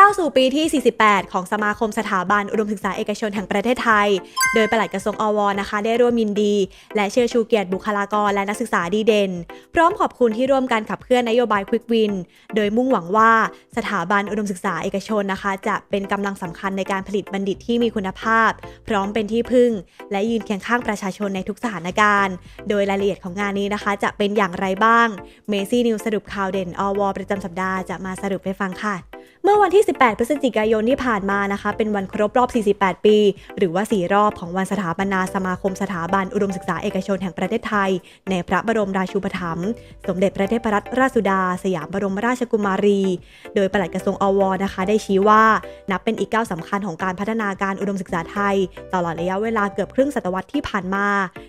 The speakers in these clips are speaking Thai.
ก้าวสู่ปีที่ 48 ของสมาคมสถาบันอุดมศึกษาเอกชนแห่งประเทศไทย โดยปลัดกระทรวงอวนะคะ ได้ร่วมยินดี และเชิญชูเกียรติบุคลากรและนักศึกษาดีเด่น พร้อมขอบคุณที่ร่วมกันขับเคลื่อนนโยบายควิกวิน โดยมุ่งหวังว่าสถาบันอุดมศึกษาเอกชนนะคะ จะเป็นกำลังสำคัญในการผลิตบัณฑิตที่มีคุณภาพ พร้อมเป็นที่พึ่ง และยืนเคียงข้างประชาชนในทุกสถานการณ์ โดยรายละเอียดของงานนี้นะคะ จะเป็นอย่างไรบ้างเมซี่นิวสรุปข่าวเด่นอวประจำสัปดาห์จะมาสรุปให้ฟังค่ะ เมื่อวันที่ 18 พฤศจิกายนที่ผ่านมานะคะ เป็นวันครบรอบ 48 ปี หรือว่า 4 รอบของวันสถาปนาสมาคมสถาบันอุดมศึกษาเอกชนแห่งประเทศไทย ในพระบรมราชูปถัมภ์สมเด็จพระเทพรัตนราชสุดา สยามบรมราชกุมารี โดยปลัดกระทรวงอวนะคะ ได้ชี้ว่า นับเป็นอีกก้าวสำคัญของการพัฒนาการอุดมศึกษาไทย ตลอดระยะเวลาเกือบครึ่งศตวรรษที่ผ่านมา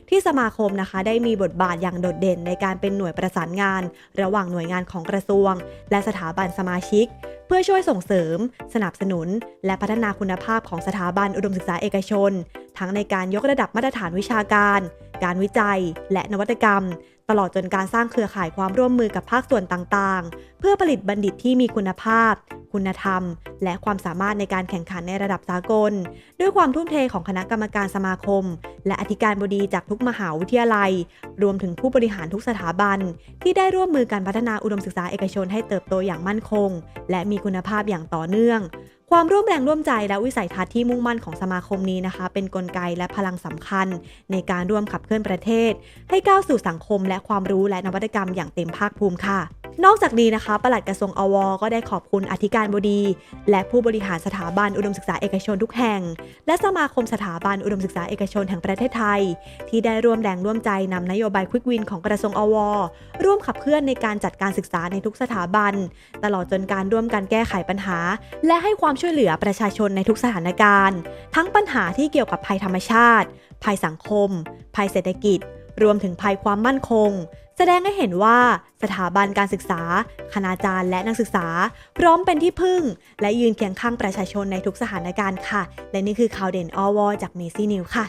ที่สมาคมนะคะ ได้มีบทบาทอย่างโดดเด่นในการเป็นหน่วยประสานงาน ระหว่างหน่วยงานของกระทรวง และสถาบันสมาชิก เพื่อช่วยส่งเสริม สนับสนุน และพัฒนาคุณภาพของสถาบันอุดมศึกษาเอกชน ทั้งในการยกระดับมาตรฐานวิชาการ การวิจัย และนวัตกรรม ตลอดจนการสร้างเครือข่ายความร่วมมือกับภาคส่วนต่างๆ เพื่อผลิตบัณฑิตที่มีคุณภาพ คุณธรรม และความสามารถในการแข่งขันในระดับสากล ด้วยความทุ่มเทของคณะกรรมการสมาคม และอธิการบดีจากทุกมหาวิทยาลัย รวมถึงผู้บริหารทุกสถาบัน ที่ได้ร่วมมือการพัฒนาอุดมศึกษาเอกชนให้เติบโตอย่างมั่นคง และมีคุณภาพอย่างต่อเนื่อง ความร่วมแรงร่วมใจและวิสัยทัศน์ที่มุ่งมั่นของสมาคมนี้นะคะ เป็นนกลไกและพลังสำคัญ ในการร่วมขับเคลื่อนประเทศ ให้ก้าวสู่สังคมและความรู้และนวัตกรรมอย่างเต็มภาคภูมิค่ะ นอกจากนี้นะคะ ปลัดกระทรวงอวก็ได้ขอบคุณอธิการบดี และผู้บริหารสถาบันอุดมศึกษาเอกชนทุกแห่ง และสมาคมสถาบันอุดมศึกษาเอกชนแห่งประเทศไทย ที่ได้ร่วมแรงร่วมใจนำนโยบายควิกวินของกระทรวงอวร่วมขับเคลื่อนในการจัดการศึกษาในทุกสถาบัน ตลอดจนการร่วมกันแก้ไขปัญหา และให้ความช่วยเหลือประชาชนในทุกสถานการณ์ ทั้งปัญหาที่เกี่ยวกับภัยธรรมชาติ ภัยสังคม ภัยเศรษฐกิจ รวมถึงภัยความมั่นคง แสดงให้เห็นว่าสถาบันการศึกษา คณาจารย์และนักศึกษา พร้อมเป็นที่พึ่ง และยืนเคียงข้างประชาชนในทุกสถานการณ์ค่ะ และนี่คือข่าวเด่นอวจากเมซี่นิวค่ะ